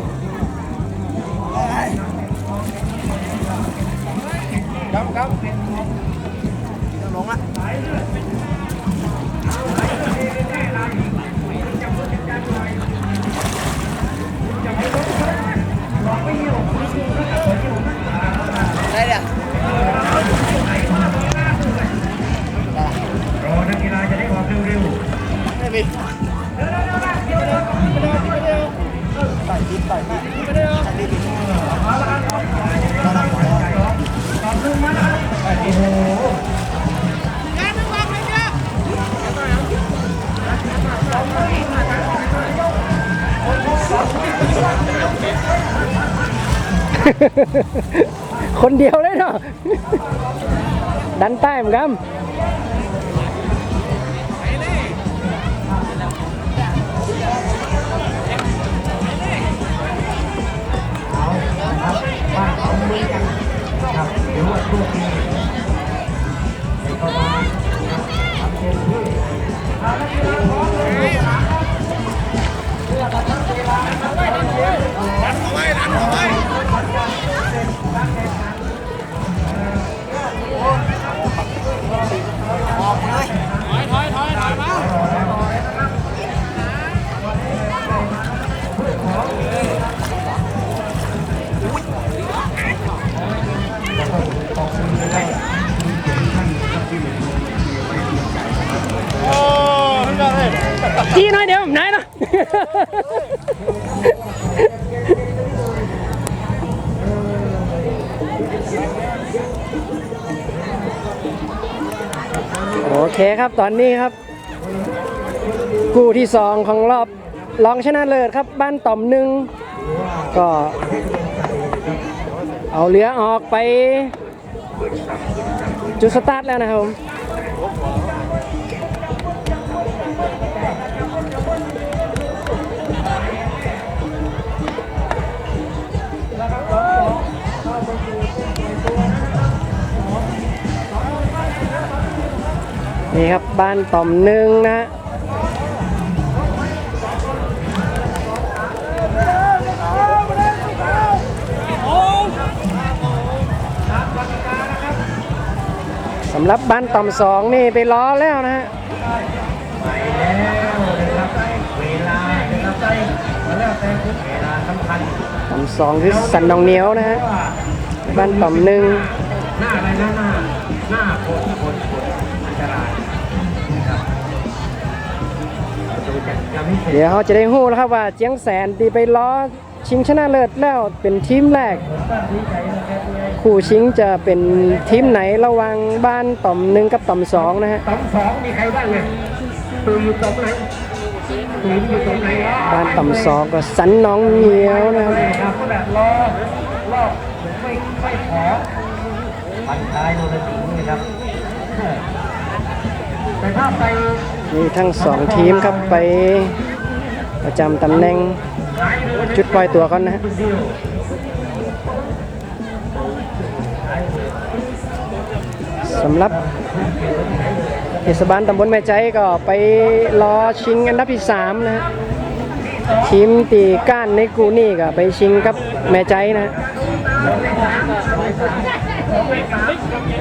ดครับครับ คนเดียวเลยเนาะดันใต้เหมือนกันเอาครับบ้านเขาเหมือนกันเดี๋ยวว่าลูกนี้เด็กเข้ามา จี้น่อยเดี๋ยวผมไหนเนาะโอเคครับตอนนี้ครับ กู้ที่สองของรอบรองชนะเลิศครับ บ้านต่อมหนึ่งก็ เอาเหลือออกไป จุดสตาร์ทแล้วนะครับผม นี่ครับบ้านต่อมหนึ่งนะสำหรับบ้านต่อมสองนี่ไปล้อแล้วนะฮะไปแล้วนะครับเวลานะครับมาแล้วแต่เวลาสำคัญต่อมสองคือสันดองเหนียวนะฮะบ้านต่อมหนึ่งหน้าอะไรนะหน้าหน้าโคนคนคนอันตราย เสร็จเดี๋ยวเขาจะได้หู้แล้วครับว่าเจียงแสนตีไปล้อชิงชนะเลิศแล้วเป็นทีมแรกผมก็ดีใจนะครับที่คู่ชิงจะเป็นทีมไหนระหว่างบ้านต่อมหนึ่งกับต่อมสองนะฮะตองสองมีใครบ้างเนี่ยตูอยู่ตรงไหนตูอยู่ตรงไหนบ้านต่อมสองก็สันน้องเหนียวนะครับครับก็แบบรอรอบไม่ไม่ขอพันท้ายโดนสิงห์นะครับแต่ถ้าไป มีทั้งสองทีมครับไปประจำตำแหน่งจุดปล่อยตัวก่อนนะฮะสำหรับเทศบาลตำบลแม่ใจก็ไปรอชิงอันดับที่ 3 นะฮะทีมตีก้านในกูนี่ก็ไปชิงกับแม่ใจนะ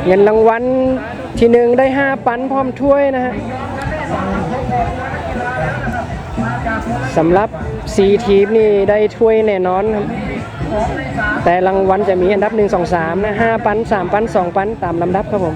เงินรางวัล ที่หนึ่งได้ 5 ปันพร้อมถ้วยนะฮะสำหรับ 4 ทีมนี่ได้ถ้วยแน่นอนครับแต่รางวัลจะมีอันดับ 1 2 3 นะ 5 ปัน3 ปัน2 ปันตามลำดับครับผม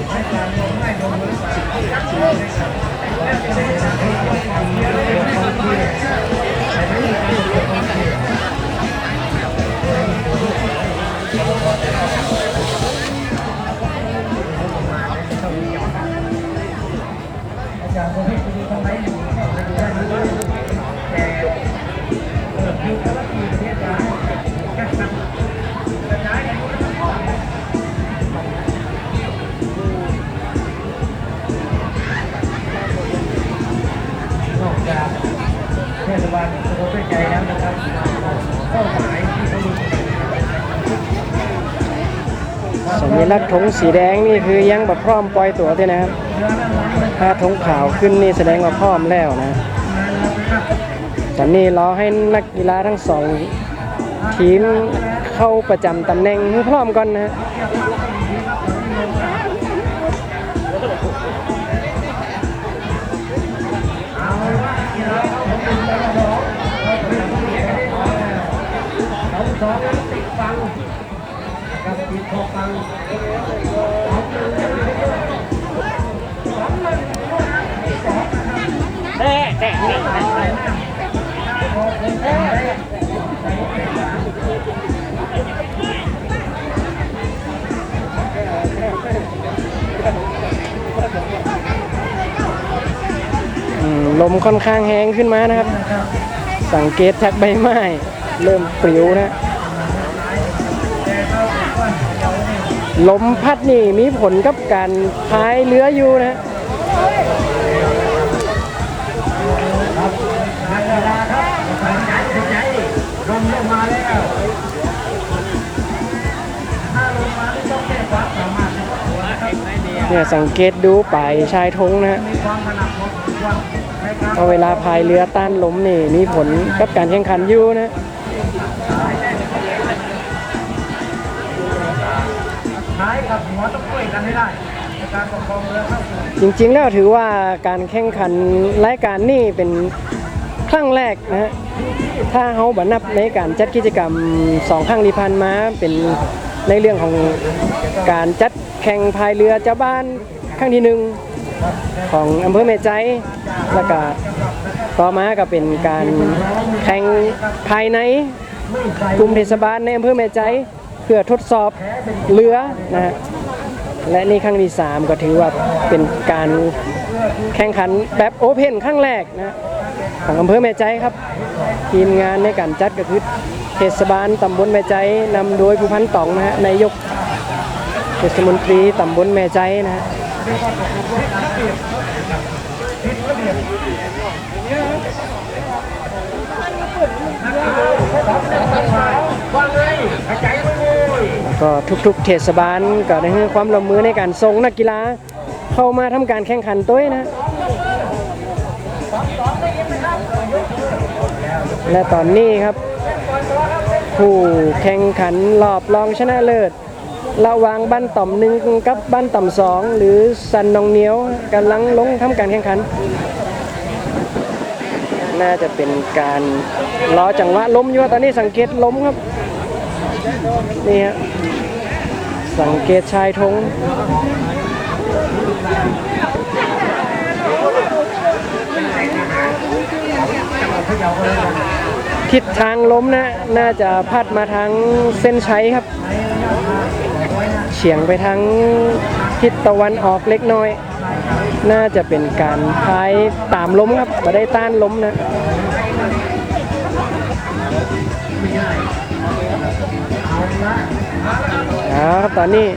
จากคนที่ มีลักถงสีแดงนี่คือยังแบบพร้อมปล่อยตัวด้วยนะครับ ถ้าถงขาวขึ้นนี่แสดงว่าพร้อมแล้วนะตอนนี้รอให้นักกีฬาทั้งสองทีมเข้าประจำตำแหน่งพร้อมก่อนนะ ลมค่อนข้างแห้งขึ้นมานะครับ สังเกตจากใบไม้ เริ่มปลิวนะ ลมพัดนี่มีผลกับการพายเรืออยู่นะนักกีฬาครับสนใจสนใจลงลงมาแล้วถ้าลงมาไม่ต้องแก้ความสามารถนะเนี่ยสังเกตดูปลายชายธงนะฮะพอสมควรในการพอเวลาพายเรือต้านลมนี่มีผลกับการแข่งขันอยู่นะ ท้ายกับหัวต้องช่วยกันให้ได้ในการประคองเรือเข้าสู่จริงๆแล้วถือว่าการแข่งขันรายการนี่เป็นครั้งแรกนะฮะถ้าเขาบันับในการจัดกิจกรรมสองครั้งที่ผ่านมาเป็นในเรื่องของการจัดแข่งพายเรือเจ้าบ้านครั้งที่หนึ่งของอำเภอแม่ใจแล้วก็ต่อมาก็เป็นการแข่งภายในกลุ่มเทศบาลในอำเภอแม่ใจ เพื่อทดสอบเรือนะฮะและนี่ครั้งที่ 3 ก็ถือว่าเป็นการแข่งขันแบบโอเพนครั้งแรกนะของอำเภอแม่ใจครับ ทีมงานในการจัดก็คือเทศบาลตำบลแม่ใจนำโดยผู้พันตองนะฮะนายกเทศมนตรีตำบลแม่ใจนะฮะ ว่าไงหายใจไม่โวย ก็ทุกๆ เทศบาลก็ได้ให้ความร่วมมือในการส่งนักกีฬาเข้ามาทำการแข่งขันตัวนะ และตอนนี้ครับ ผู้แข่งขันรอบรองชนะเลิศ ระหว่างบ้านต่อมหนึ่งกับบ้านต่อมสองหรือสันนองเหนียวกำลังลงทำการแข่งขัน น่าจะเป็นการรอจังหวะล้มอยู่ตอนนี้สังเกตล้มครับ นี่ฮะสังเกตชายธงทิศทางล้มนะ น่าจะพัดมาทางเส้นชัยครับ เฉียงไปทางทิศตะวันออกเล็กน้อย น่าจะเป็นการพายตามล้มครับม่ได้ต้านล้มนะ ครับตอนนี้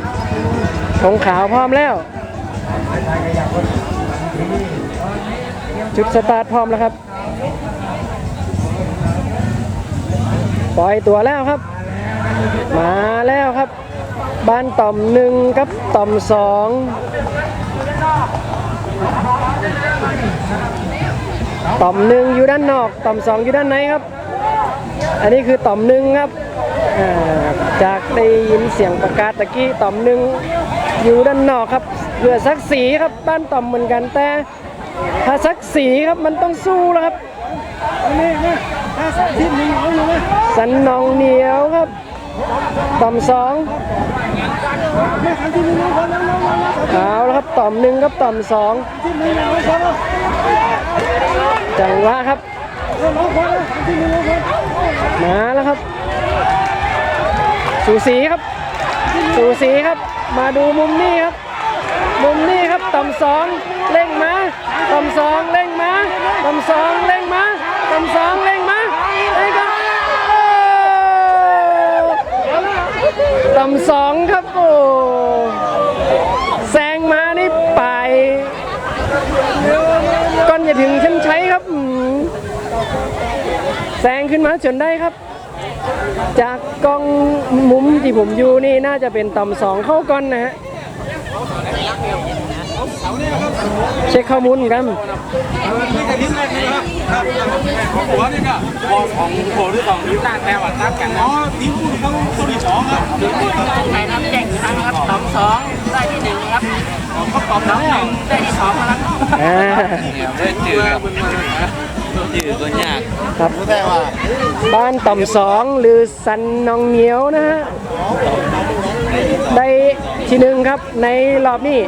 ธงขาวพร้อมแล้ว จุดสตาร์ทพร้อมแล้วครับ ปล่อยตัวแล้วครับ มาแล้วครับ บ้านต่อมหนึ่งกับต่อมสองต่อมหนึ่งอยู่ด้านนอก ต่อมสองอยู่ด้านในครับ อันนี้คือต่อมหนึ่งครับ จากได้ยินเสียงประกาศตะกี้ต่อมหนึ่งอยู่ด้านนอกครับเพื่อสักสีครับบ้านต่อมเหมือนกันแต่ถ้าสักสีครับมันต้องสู้แล้วครับนี่นะถ้าสักสีเหนียวอยู่นะสันนองเหนียวครับต่อมสองเอาแล้วครับต่อมหนึ่งครับต่อมสองจังหวะครับมาแล้วครับ สูสีครับ สูสีครับ มาดูมุมนี้ครับ มุมนี้ครับต่ำสองเร่งมาต่ำสองเร่งมาต่ำสองเร่งมาต่ำสองเร่งมาเร่งครับโอ้ต่ำสองครับโอ้แซงมานี่ไปก่อนจะถึงเส้นชัยครับแซงขึ้นมาจนได้ครับ จากกล้องมุมที่ผมอยู่นี่น่าจะเป็นต่อมสองเข้าก่อนนะฮะเช็คข้อมูลกันของหัวนี่ก็ของของโผล่หรือของนิ้วหน้าแต่ว่าตัดกันอ๋อนิ้วเขาตัวที่สองครับไหนครับแจ้งครั้งครับสองสองได้ที่หนึ่งครับเขาตอบสองหนึ่งได้ที่สองครับอ่าได้เจอ มันมาจืดตัวยากครับรู้ได้ว่าบ้านต่อมสองหรือสันนองเหนียวนะฮะได้ที่หนึ่งครับในรอบนี้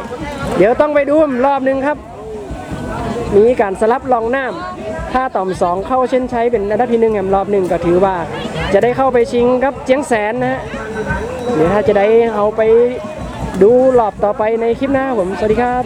เดี๋ยวต้องไปดูรอบหนึ่งครับ มีการสลับลองน้ำถ้าต่อมสองเข้าเช่นใช้เป็นอันดับที่หนึ่งแหมรอบหนึ่งก็ถือว่า จะได้เข้าไปชิงครับเจียงแสนนะฮะเดี๋ยวถ้าจะได้เอาไปดูรอบต่อไปในคลิปหน้าผม สวัสดีครับ